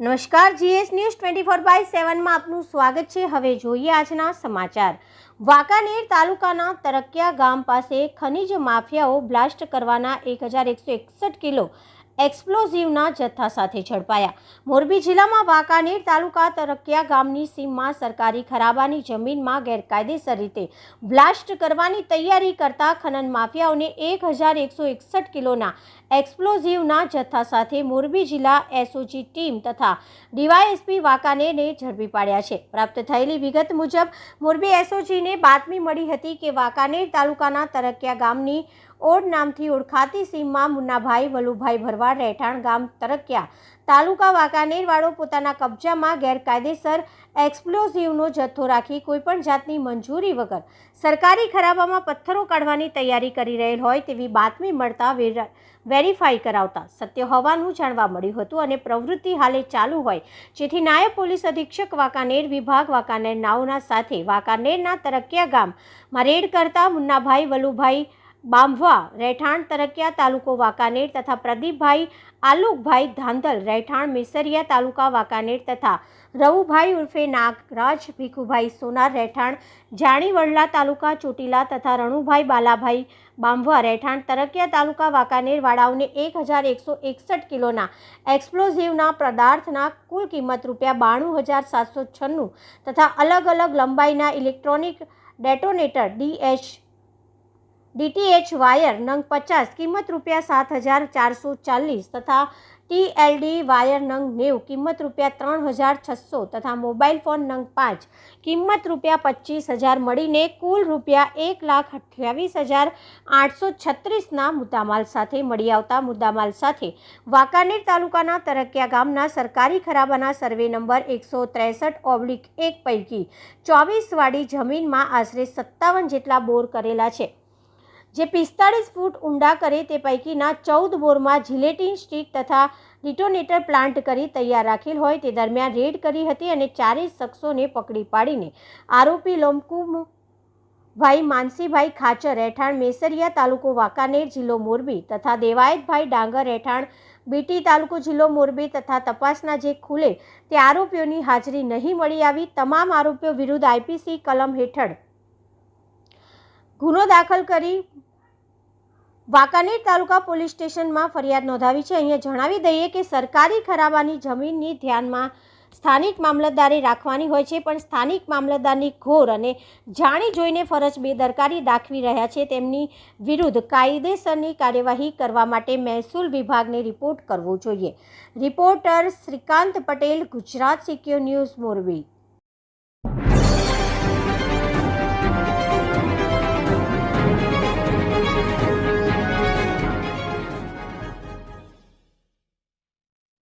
નમસ્કાર, GS news twenty four by સેવનમાં આપનું સ્વાગત છે. હવે જોઈએ આજના સમાચાર. વાંકાનેર તાલુકાના તરકિયા ગામ પાસે ખનિજ માફિયાઓ બ્લાસ્ટ કરવાના એક હજાર એકસો એકસઠ કિલો એક્સપ્લોઝિવના જથ્થા સાથે ઝડપાયા. મોરબી જિલ્લામાં વાંકાનેર તાલુકા તરકિયા ગામની સીમમાં સરકારી ખરાબાની જમીનમાં ગેરકાયદેસર રીતે બ્લાસ્ટ કરવાની તૈયારી કરતા ખનન માફિયાઓને એક હજાર એકસો એકસઠ કિલોના એક્સપ્લોઝિવના જથ્થા સાથે મોરબી જિલ્લા એસઓજી ટીમ તથા ડીવાયએસપી વાંકાનેરને ઝડપી પાડ્યા છે. પ્રાપ્ત થયેલી વિગત મુજબ, મોરબી એસઓજીને બાતમી મળી હતી કે વાંકાનેર તાલુકાના તરકિયા ગામની ઓડ નામથી ઓળખાતી સીમમાં મુન્નાભાઈ, વલુભાઈ ભરવાડ, રહેઠાણ ગામ તરક્યા તાલુકા વાંકાનેરવાળો પોતાના કબજામાં ગેરકાયદેસર એક્સપ્લોઝિવનો જથ્થો રાખી કોઈપણ જાતની મંજૂરી વગર સરકારી ખરાબામાં પથ્થરો કાઢવાની તૈયારી કરી રહેલ હોય તેવી બાતમી મળતા વેર- વેરીફાઈ કરાવતા સત્ય હોવાનું જાણવા મળ્યું હતું અને પ્રવૃત્તિ હાલે ચાલુ હોય જેથી નાયબ પોલીસ અધિક્ષક વાંકાનેર વિભાગ વાંકાનેર નાઓના સાથે વાંકાનેરના તરક્યા ગામમાં રેડ કરતા મુન્નાભાઈ, વલુભાઈ બાંભવા, રહેઠાણ, તરકિયા તાલુકો વાંકાનેર તથા પ્રદીપભાઈ, આલુકભાઈ ધાંધલ, રહેઠાણ, મિસરિયા તાલુકા વાંકાનેર તથા રવુભાઈ ઉર્ફે નાગરાજ, ભીખુભાઈ સોનાર, રહેઠાણ, જાણીવડલા તાલુકા, ચોટીલા તથા રણુભાઈ બાલાભાઈ બાંભવા, રહેઠાણ, તરકિયા તાલુકા વાંકાનેર વાળાઓને એક હજાર એકસો એકસઠ કિલોના એક્સપ્લોઝિવના પદાર્થના કુલ કિંમત રૂપિયા બાણું હજાર સાતસો છન્નું તથા અલગ અલગ લંબાઈના electronic detonator DH DTH wire નંગ પચાસ, કિંમત રૂપિયા સાત હજાર ચારસો ચાલીસ તથા ટીએલડી વાયર નંગ નેવું, કિંમત રૂપિયા ત્રણ હજાર છસો તથા મોબાઈલ ફોન નંગ પાંચ, કિંમત રૂપિયા પચીસ હજાર મળીને કુલ રૂપિયા એક લાખ અઠ્યાવીસ હજાર આઠસો છત્રીસના મુદ્દામાલ સાથે મળી આવતા મુદ્દામાલ સાથે વાંકાનેર તાલુકાના તરકિયા ગામના સરકારી ખરાબાના સર્વે નંબર એકસો ત્રેસઠ ઓબ્લિક એક પૈકી ચોવીસ વાળી જમીનમાં આશરે સત્તાવન જેટલા બોર કરેલા છે. જે પિસ્તાળીસ ફૂટ ઊંડા કરે તે પૈકીના ચૌદ બોરમાં જિલેટિન સ્ટીક તથા ડિટોનેટર પ્લાન્ટ કરી તૈયાર રાખેલ હોય તે દરમિયાન રેડ કરી હતી અને ચારેય શખ્સોને પકડી પાડીને આરોપી લોમકુમ ભાઈ માનસીભાઈ ખાચર રહેઠાણ મેસરિયા તાલુકો વાંકાનેર જિલ્લો મોરબી તથા દેવાયતભાઈ ડાંગર રહેઠાણ બીટી તાલુકો જિલ્લો મોરબી તથા તપાસના જે ખુલે તે આરોપીઓની હાજરી નહીં મળી આવી. તમામ આરોપીઓ વિરુદ્ધ આઈપીસી કલમ હેઠળ ગુનો દાખલ કરી વાંકાનેર તાલુકા પોલીસ સ્ટેશનમાં ફરિયાદ નોંધાવી છે. અહીંયા જણાવી દઈએ કે સરકારી ખરાબાની જમીનની ધ્યાનમાં સ્થાનિક મામલતદારે રાખવાની હોય છે, પણ સ્થાનિક મામલતદારની ઘોર અને જાણી જોઈને ફરજ બેદરકારી દાખવી રહ્યા છે. તેમની વિરુદ્ધ કાયદેસરની કાર્યવાહી કરવા માટે મહેસૂલ વિભાગને રિપોર્ટ કરવો જોઈએ. Reporter Shrikant Patel, Gujarat secure news, Morbi.